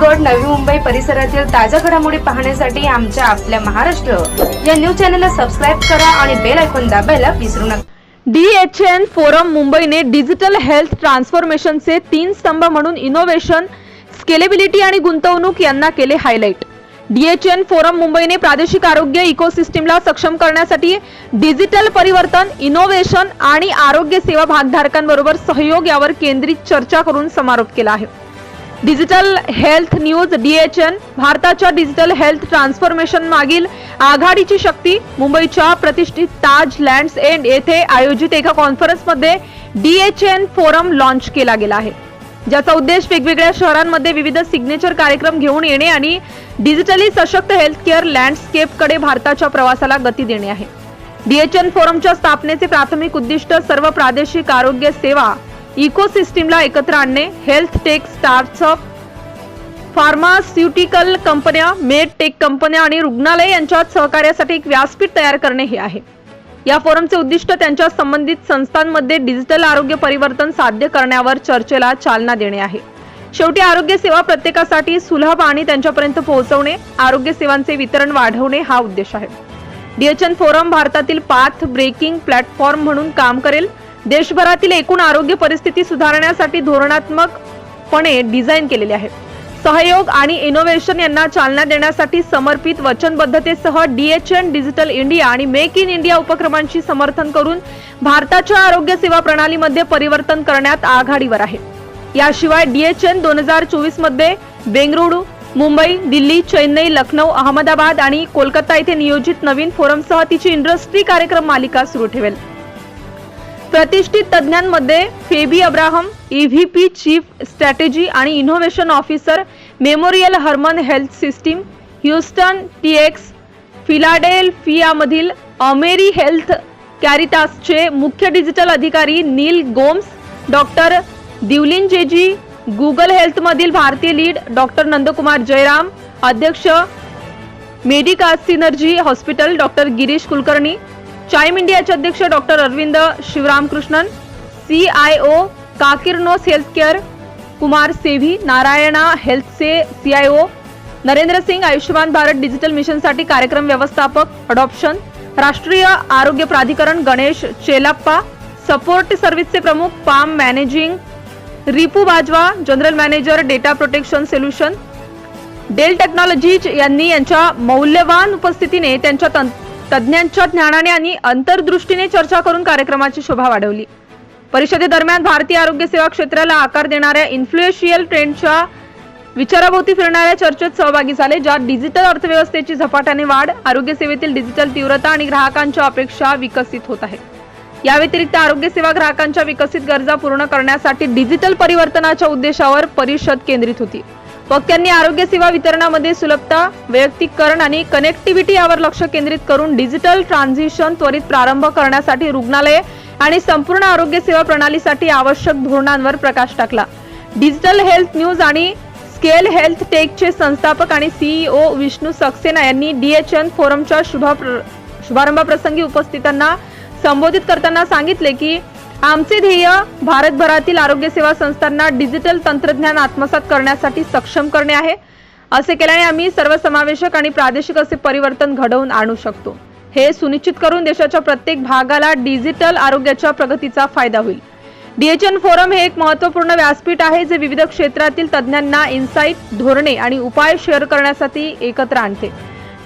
रायगड नवी मुंबई परिसरातील ताज्या घडामोडी पाहण्यासाठी आमच्या आपल्या महाराष्ट्र. या न्यूज चॅनलला सबस्क्राईब करा आणि बेल ऐकून दाबायला विसरू नका. डीएचएन फोरम मुंबईने डिजिटल हेल्थ ट्रान्सफॉर्मेशनचे तीन स्तंभ म्हणून इनोव्हेशन स्केलेबिलिटी आणि गुंतवणूक यांना केले हायलाईट डीएचएन फोरम मुंबईने प्रादेशिक आरोग्य इकोसिस्टीमला सक्षम करण्यासाठी डिजिटल परिवर्तन इनोव्हेशन आणि आरोग्य सेवा भागधारकांबरोबर सहयोग यावर केंद्रित चर्चा करून समारोप केला आहे. डिजिटल हेल्थ न्यूज डीएचएन भारताच्या डिजिटल हेल्थ ट्रान्सफॉर्मेशन मागील आघाडीची शक्ती मुंबईच्या प्रतिष्ठित ताज लँड्स एंड येथे आयोजित एका कॉन्फरन्समध्ये डीएचएन फोरम लॉन्च केला गेला आहे. ज्याचा उद्देश वेगवेगळ्या शहरांमध्ये विविध सिग्नेचर कार्यक्रम घेऊन येणे आणि डिजिटली सशक्त हेल्थ केअर लँडस्केपकडे भारताच्या प्रवासाला गती देणे आहे. डीएचएन फोरमच्या स्थापनेचे प्राथमिक उद्दिष्ट सर्व प्रादेशिक आरोग्य सेवा इकोसिस्टीमला एकत्र आणणे हेल्थ टेक स्टार्टअप फार्मास्युटिकल कंपन्या मेड टेक कंपन्या आणि रुग्णालय यांच्यात सहकार्यासाठी एक व्यासपीठ तयार करणे हे आहे. या फोरमचे उद्दिष्ट त्यांच्या संबंधित संस्थांमध्ये डिजिटल आरोग्य परिवर्तन साध्य करण्यावर चर्चेला चालना देणे आहे. शेवटी आरोग्य सेवा प्रत्येकासाठी सुलभ आणि त्यांच्यापर्यंत पोहोचवणे आरोग्य सेवांचे वितरण वाढवणे हा उद्देश आहे. डीएचएन फोरम भारतातील पाथ ब्रेकिंग प्लॅटफॉर्म म्हणून काम करेल. देशभरातील एकूण आरोग्य परिस्थिती सुधारण्यासाठी धोरणात्मकपणे डिझाईन केलेले आहे. सहयोग आणि इनोव्हेशन यांना चालना देण्यासाठी समर्पित वचनबद्धतेसह डीएचएन डिजिटल इंडिया आणि मेक इन इंडिया उपक्रमांची समर्थन करून भारताच्या आरोग्य सेवा प्रणालीमध्ये परिवर्तन करण्यात आघाडीवर आहे. याशिवाय डीएचएन दोन हजार चोवीसमध्ये बेंगळुरू मुंबई दिल्ली चेन्नई लखनौ अहमदाबाद आणि कोलकाता येथे नियोजित नवीन फोरमसह तिची इंडस्ट्री कार्यक्रम मालिका सुरू ठेवेल. प्रतिष्ठित तज्ज्ञांमध्ये Feby Abraham EVP chief strategy आणि innovation officer Memorial Hermann health system Houston TX फिलाडेल्फियामधील AmeriHealth कॅरिटासचे मुख्य डिजिटल अधिकारी नील गोम्स डॉक्टर दिवलिन जेजी गुगल हेल्थमधील भारतीय लीड डॉक्टर नंदकुमार जयराम अध्यक्ष Medica Synergie hospital doctor Girish Kulkarni Chime इंडियाचे अध्यक्ष doctor Arvind Sivaramakrishnan C I O काकिरनोस health care Kumar सेव्ही Narayana हेल्थचे C I O Narendra Singh Ayushman Bharat digital मिशनसाठी कार्यक्रम व्यवस्थापक अडॉप्शन राष्ट्रीय आरोग्य प्राधिकरण गणेश चेलाप्पा सपोर्ट सर्व्हिसचे प्रमुख Pam managing Ripu Bajwa general manager data protection solution Dell technologies यांनी यांच्या मौल्यवान उपस्थितीने त्यांच्या तज्ज्ञांच्या ज्ञानाने आणि अंतर्दृष्टीने चर्चा करून कार्यक्रमाची शोभा वाढवली. परिषदेदरम्यान भारतीय आरोग्य सेवा क्षेत्राला आकार देणाऱ्या इन्फ्लुएशियल ट्रेंडच्या विचाराभोवती फिरणाऱ्या चर्चेत सहभागी झाले ज्यात डिजिटल अर्थव्यवस्थेची झपाट्याने वाढ आरोग्य सेवेतील डिजिटल तीव्रता आणि ग्राहकांच्या अपेक्षा विकसित होत आहेत. या व्यतिरिक्त आरोग्य सेवा ग्राहकांच्या विकसित गरजा पूर्ण करण्यासाठी डिजिटल परिवर्तनाच्या उद्देशावर परिषद केंद्रित होती. वक्त्यांनी आरोग्य सेवा वितरणामध्ये सुलभता वैयक्तिकरण आणि कनेक्टिव्हिटी यावर लक्ष केंद्रित करून डिजिटल ट्रान्झिशन त्वरित प्रारंभ करण्यासाठी रुग्णालये आणि संपूर्ण आरोग्य सेवा प्रणालीसाठी आवश्यक धोरणांवर प्रकाश टाकला. डिजिटल हेल्थ न्यूज आणि स्केल हेल्थ टेकचे संस्थापक आणि सीईओ विष्णू सक्सेना यांनी डीएचएन फोरमच्या शुभ शुभारंभाप्रसंगी उपस्थितांना संबोधित करताना सांगितले की आमचे ध्येय भारतभरातील आरोग्य सेवा संस्थांना डिजिटल तंत्रज्ञान आत्मसात करण्यासाठी सक्षम करणे आहे. असे केल्याने आम्ही सर्वसमावेशक आणि प्रादेशिक असे परिवर्तन घडवून आणू शकतो. हे सुनिश्चित करून देशाच्या प्रत्येक भागाला डिजिटल आरोग्याच्या प्रगतीचा फायदा होईल. डीएचएन फोरम हे एक महत्त्वपूर्ण व्यासपीठ आहे जे विविध क्षेत्रातील तज्ज्ञांना इन्साईट धोरणे आणि उपाय शेअर करण्यासाठी एकत्र आणते.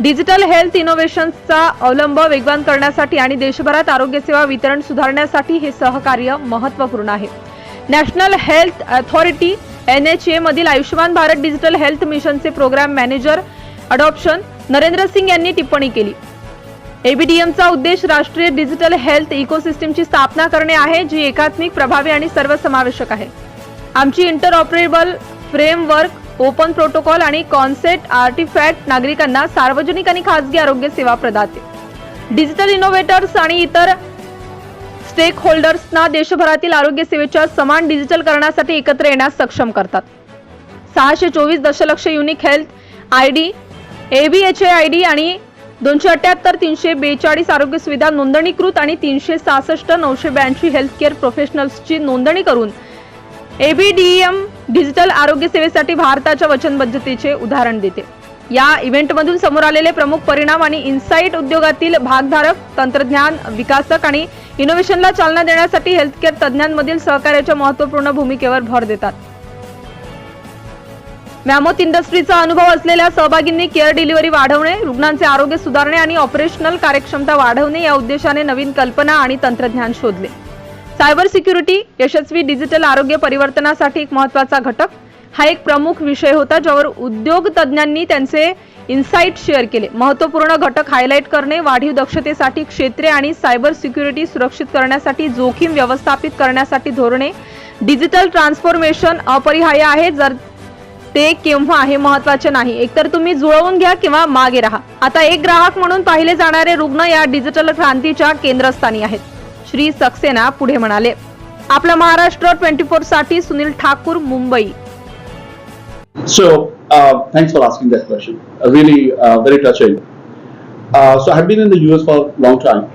डिजिटल हेल्थ इनोव्हेशन्सचा अवलंब वेगवान करण्यासाठी आणि देशभरात आरोग्यसेवा वितरण सुधारण्यासाठी हे सहकार्य महत्त्वपूर्ण आहे. National health authority N H एमधील मधील आयुष्यमान भारत डिजिटल हेल्थ मिशनचे programme manager adoption Narendra Singh यांनी टिप्पणी केली. एबीडीएमचा उद्देश राष्ट्रीय डिजिटल हेल्थ इकोसिस्टीमची स्थापना करणे आहे जी एकात्मिक प्रभावी आणि सर्वसमावेशक आहे. आमची इंटरऑपरेबल फ्रेमवर्क ओपन प्रोटोकॉल आणि कॉन्सेप्ट आर्टिफॅक्ट नागरिकांना सार्वजनिक आणि खासगी आरोग्य सेवा प्रदाते. डिजिटल इनोव्हेटर्स आणि इतर स्टेक होल्डर्सना देशभरातील आरोग्य सेवेच्या समान डिजिटल करण्यासाठी एकत्र येण्यास सक्षम करतात. सहाशे चोवीस दशलक्ष unique health I D ABHA I D आणि दोनशे अठ्याहत्तर तीनशे बेचाळीस आरोग्य सुविधा नोंदणीकृत आणि तीनशे सहासष्ट नऊशे ब्याऐंशी हेल्थ केअर प्रोफेशनल्सची नोंदणी करून एबीडीएम डिजिटल आरोग्य सेवेसाठी भारताच्या वचनबद्धतेचे उदाहरण देते. या इव्हेंटमधून समोर आलेले प्रमुख परिणाम आणि इन्साईट उद्योगातील भागधारक तंत्रज्ञान विकासक आणि इनोव्हेशनला चालना देण्यासाठी हेल्थकेअर तज्ज्ञांमधील सहकार्याच्या महत्त्वपूर्ण भूमिकेवर भर देतात. मॅमोथ इंडस्ट्रीचा अनुभव असलेल्या सहभागींनी केअर डिलिव्हरी वाढवणे रुग्णांचे आरोग्य सुधारणे आणि ऑपरेशनल कार्यक्षमता वाढवणे या उद्देशाने नवीन कल्पना आणि तंत्रज्ञान शोधले. सायबर सिक्युरिटी यशस्वी डिजिटल आरोग्य परिवर्तनासाठी एक महत्त्वाचा घटक. हा एक प्रमुख विषय होता ज्यावर उद्योग तज्ज्ञांनी त्यांचे इन्साईट शेअर केले. महत्त्वपूर्ण घटक हायलाईट करणे वाढीव दक्षतेसाठी क्षेत्रे आणि सायबर सिक्युरिटी सुरक्षित करण्यासाठी जोखीम व्यवस्थापित करण्यासाठी धोरणे. डिजिटल ट्रान्सफॉर्मेशन अपरिहार्य आहे जर ते केव्हा हे महत्त्वाचे नाही. एकतर तुम्ही जुळवून घ्या किंवा मागे राहा. आता एक ग्राहक म्हणून पाहिले जाणारे रुग्ण या डिजिटल क्रांतीच्या केंद्रस्थानी आहेत. श्री सक्सेना पुढे म्हणाले आपला महाराष्ट्र ट्वेंटी फोर साठी Sunil Thakur Mumbai So, uh, thanks for asking that question. Uh, really, uh, very touching. Uh, so, I've been in the US for a long time,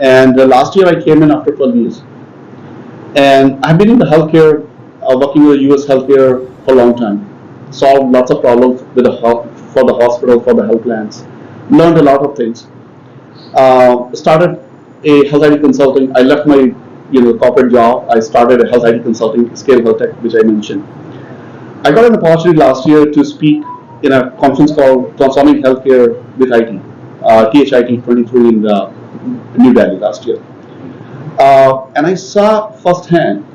and uh, last year I came in after 12 years. And I've been in the healthcare, uh, working with the US healthcare for a long time. Solved lots of problems with the health, for the hospital, for the health plans. Learned a lot of things. Uh, started a health IT consulting. I left my you know corporate job. I started a health IT consulting, Scale Health Tech, which I mentioned. I got an opportunity last year to speak in a conference called Transforming Healthcare with IT, uh, THIT 23 in uh, New Delhi last year. Uh, and I saw firsthand,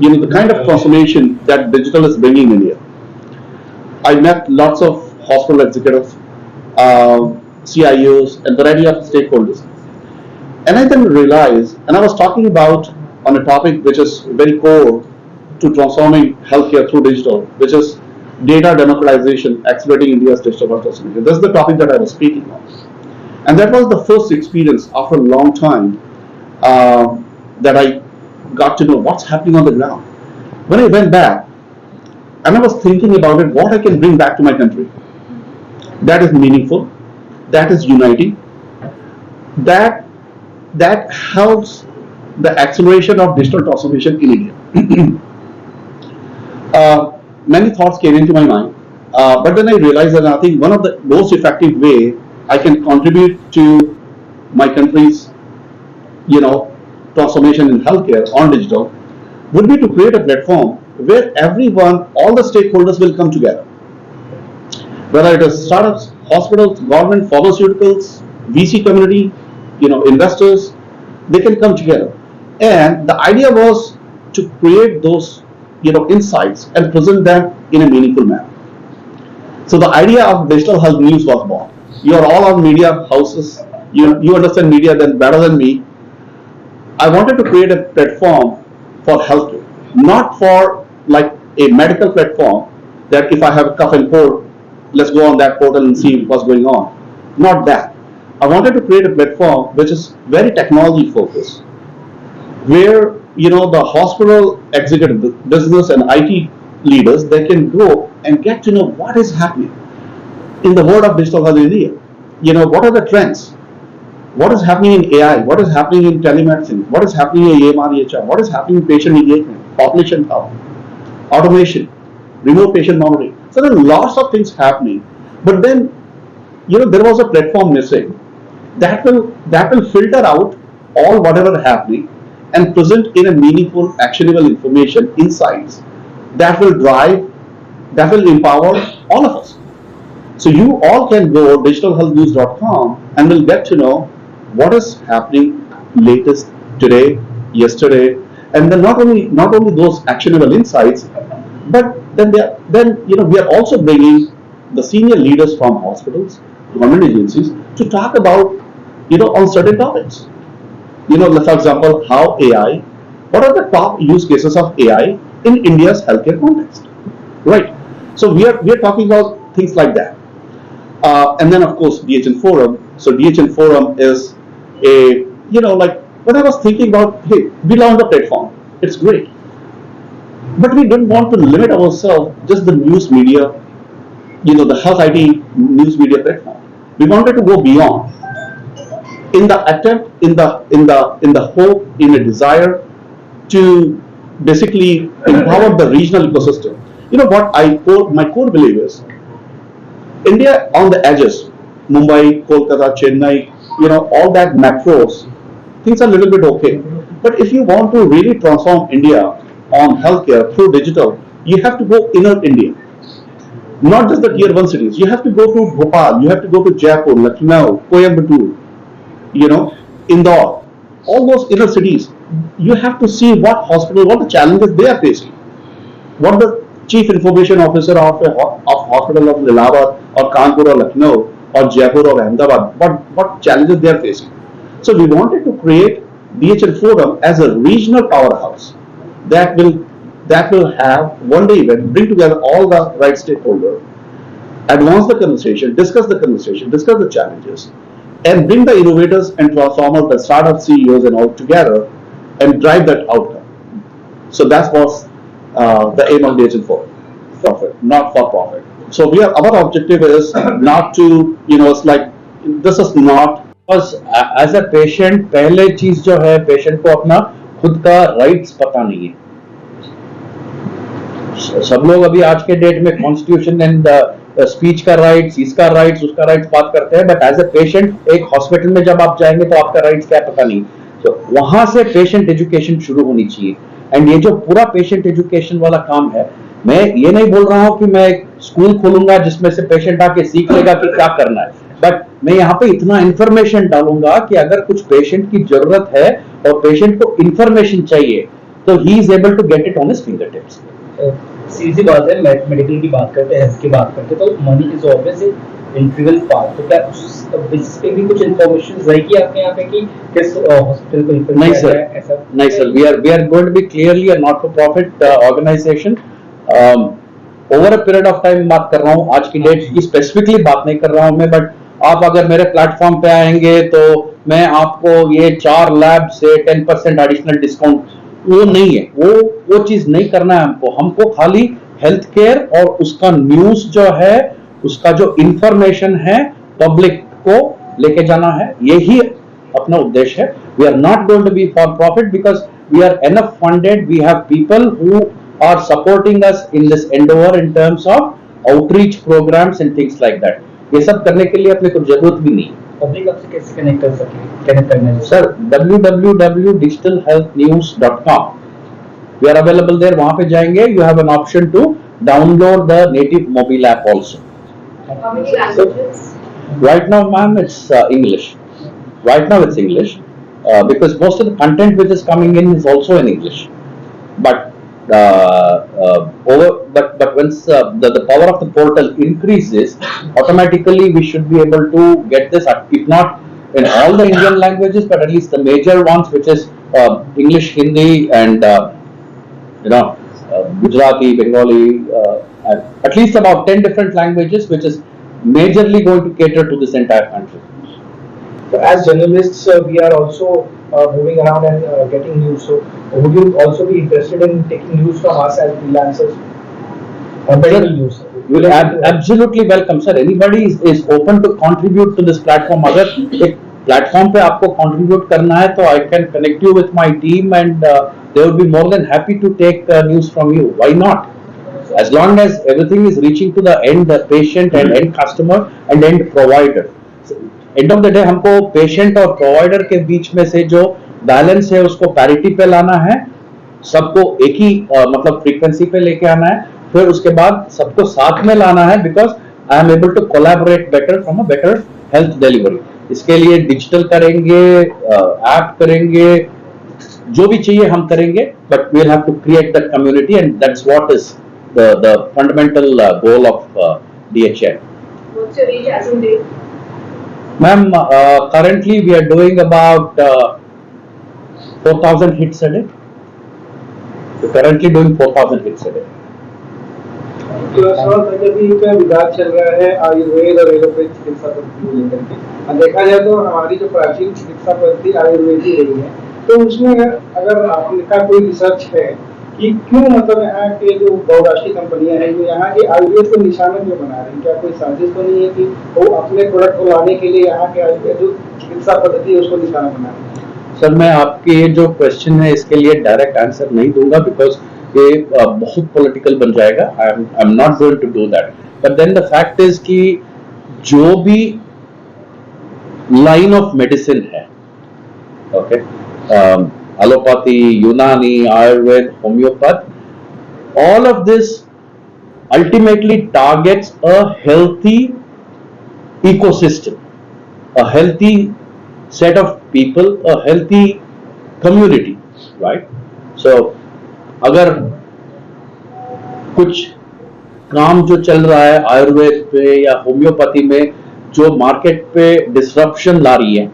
you know, the kind of transformation that digital is bringing in here. I met lots of hospital executives, uh, CIOs, and variety of stakeholders. And I then realized, and I was talking about on a topic which is very core to transforming healthcare through digital, which is data democratization, accelerating India's digital transformation. This is the topic that I was speaking on. And that was the first experience after a long time uh, that I got to know what's happening on the ground. When I went back, and I was thinking about it, what I can bring back to my country that is meaningful, that is uniting, that that helps the acceleration of digital transformation in India. uh, many thoughts came into my mind, uh, but then I realized that I think one of the most effective way I can contribute to my country's, you know, transformation in healthcare on digital would be to create a platform where everyone, all the stakeholders will come together. Whether it is startups, hospitals, government, pharmaceuticals, VC community, you know, investors, they can come together. And the idea was to create those, you know, insights and present them in a meaningful manner. So the idea of digital health news was born. You are all on media houses. You, you understand media then better than me. I wanted to create a platform for health not for like a medical platform that if I have a cough and cold, let's go on that portal and see what's going on. Not that. I wanted to create a platform which is very technology focused, where you know the hospital executive, business and IT leaders they can go and get to know what is happening in the world of digital health in India. You know what are the trends? What is happening in AI? What is happening in telemedicine? What is happening in EMR, EHR? What is happening in patient engagement, population health, automation, remote patient monitoring? So there are lots of things happening, but then you know there was a platform missing that will that will filter out all whatever happening and present in a meaningful actionable information insights that will drive that will empower all of us. So you all can go digitalhealthnews.com and will get to know what is happening latest today yesterday and then not only not only those actionable insights but then they are, then you know we are also bringing the senior leaders from hospitals government agencies to talk about you know on certain topics. You know for example how ai what are the top use cases of ai in india's healthcare context? Right. So we are we are talking about things like that. Uh, and then of course dhn forum. So dhn forum is a you know like when i was thinking about hey we launched a platform. It's great. But we didn't want to limit ourselves just the news media you know the health IT news media platform. We wanted to go beyond. In the attempt, in the in the in the hope, in a desire to basically empower the regional ecosystem. you know what I core, my core belief is India on the edges, Mumbai, Kolkata, Chennai, you know, all that metros, things are a little bit okay. But if you want to really transform India on healthcare through digital, you have to go inner India. Not just the tier one cities. You have to go to Bhopal, you have to go to Jaipur, Lucknow, Coimbatore, you know, Indore, all those inner cities. You have to see what hospital, what the challenges they are facing what the chief information officer of a of hospital of Lilabat or Kanpur or Lucknow or Jaipur or Ahmedabad, what, what challenges they are facing. So we wanted to create DHL Forum as a regional powerhouse that will that will have one day event, bring together all the right stakeholders, advance the conversation, discuss the conversation, discuss the challenges, and bring the innovators and transformers, the startup CEOs and all together and drive that outcome. So that was uh, the aim of DHL for profit, not for profit. So we are, our objective is not to, you know, it's like, this is not, bus age a patient पहले चीज जो है patient को अपना खुद का rights पता नहीं है स- सब लोग अभी आज के डेट में कॉन्स्टिट्यूशन एंड स्पीच का राइट्स इसका राइट्स उसका राइट्स बात करते हैं बट एज अ पेशेंट एक हॉस्पिटल में जब आप जाएँगे तो आपका राइट्स क्या पता नहीं। तो वहाँ से पेशेंट एजुकेशन शुरू होनी चाहिए। एंड ये जो पूरा पेशेंट एजुकेशन वाला काम है, मैं ये नहीं बोल रहा हूँ कि मैं स्कूल खोलूँगा जिसमें से पेशेंट आके सीख लेगा कि क्या करना है। बट मैं यहाँ पे इतना इंफॉर्मेशन डालूँगा कि अगर कुछ पेशेंट की ज़रूरत है और पेशेंट को इंफॉर्मेशन चाहिए तो he is able to get it on his finger tips सीधी बात है मेडिकल की बात करते हैं हेल्थ की बात करते हैं तो money is always integral part तो क्या उस बेसिस पे भी कुछ इन्फॉर्मेशन रहेगी आपके यहाँ पे कि किस हॉस्पिटल को refer नहीं सर ऐसा? नहीं sir we are we are going to be clearly a not for profit organisation over a period of time बात कर रहा हूँ आज की डेट की स्पेसिफिकली बात नहीं कर रहा हूँ मैं बट आप अगर मेरे प्लेटफॉर्म पे आएँगे तो मैं आपको ये चार लैब से टेन परसेंट एडिशनल डिस्काउंट वो नहीं है। वो वो चीज़ नहीं करना है हमको। हमको खाली हेल्थ केयर और उसका न्यूज़ जो है, उसका जो इंफॉर्मेशन है पब्लिक को लेके जाना है। यही अपना उद्देश्य है। We are not going to be for profit because we are enough funded we have people who are supporting us in this endeavour in terms of outreach programmes and things like that ये सब करने के लिए अपने को ज़रूरत भी नहीं। है पब्लिक आपसे कैसे कनेक्ट कर सके कनेक्ट करना है sir www.digitalhealthnews.com we are available there वहां पे जाएंगे you have an option to download the native mobile app also How many languages? right now ma'am it's uh, english right now it's english uh, because most of the content which is coming in is also in english but uh, uh, over but but once uh, the, the power of the portal increases automatically we should be able to get this uh, if not in all the indian languages but at least the major ones which is uh, english hindi and uh, you know uh, gujarati bengali uh, at least about 10 different languages which is majorly going to cater to this entire country as journalists, uh, we are also uh, moving around and uh, getting news. So would you also be interested in taking news from us as freelancers? Uh, medical news. will ab- absolutely welcome sir anybody is, is open to contribute to this platform अगर एक platform पे आपको contribute करना है तो I can connect you with my team and uh, they would be more than happy to take uh, news from you why not as long as everything is reaching to the end the patient and end customer and end provider End of the day हमको patient और provider के बीच में से जो balance है उसको parity पे Lana है। सबको एक ही अ, मतलब फ्रीक्वेंसी पे लेके आना है। फिर उसके बाद सबको साथ में लाना है because I am able to collaborate better from a better health delivery इसके लिए डिजिटल करेंगे ऐप करेंगे जो भी चाहिए हम करेंगे but we'll have to create that community and that's what is the fundamental goal of as on date? Ma'am, uh, currently we are doing about uh, 4,000 hits a day. We're currently doing 4,000 hits a day. विवाद चल रहा है आयुर्वेद और चिकित्सा पद्धति लेकर के देखा जाए तो हमारी जो प्राचीन चिकित्सा पद्धति आयुर्वेद ही रही है तो उसमें अगर आपने का कोई रिसर्च है क्यों मतलब यहाँ के जो बहुराष्ट्रीय कंपनियाँ हैं, जो यहाँ के आयुर्वेद को निशाना बना रही हैं? क्या कोई साजिश तो नहीं है कि वो अपने प्रोडक्ट को लाने के लिए यहाँ के आयुर्वेद जो चिकित्सा पद्धति है, उसको निशाना बना रही सर, मैं आपके जो क्वेश्चन है, इसके लिए डायरेक्ट आंसर नहीं दूँगा बिकॉज़ ये बहुत पॉलिटिकल बन जाएगा। I am not going to do that but then the fact is कि जो भी लाइन ऑफ़ मेडिसिन है okay allopathy Unani Ayurveda homeopath all of this ultimately targets a healthy ecosystem, a healthy set of people, a healthy community, right? So, अगर कुछ काम जो चल रहा है आयुर्वेद पे या होम्योपैथी में जो मार्केट पे डिसरप्शन ला रही है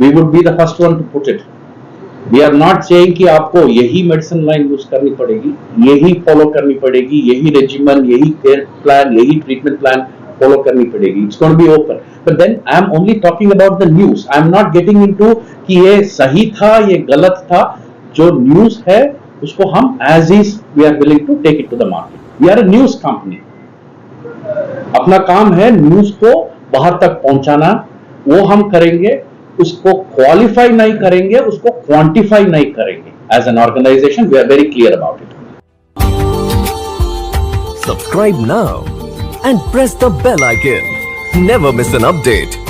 we would be the first one to put it we are not saying कि आपको यही मेडिसिन लाइन यूज़ करनी पड़ेगी, यही फॉलो करनी पड़ेगी, यही रेजिमन यही केयर प्लान यही ट्रीटमेंट प्लान फॉलो करनी पड़ेगी। It's going be open but then I am only talking about the news I am not getting into कि ये सही था, ये गलत था। जो न्यूज़ है, उसको हम as is we are willing to take it to the market we are a news company अपना काम है न्यूज़ को बाहर तक पहुंचाना। वो हम करेंगे उसको क्वालिफाई नहीं करेंगे, उसको क्वांटिफाई नहीं करेंगे। As an organisation we are very clear about it subscribe now and press the bell icon never miss an update.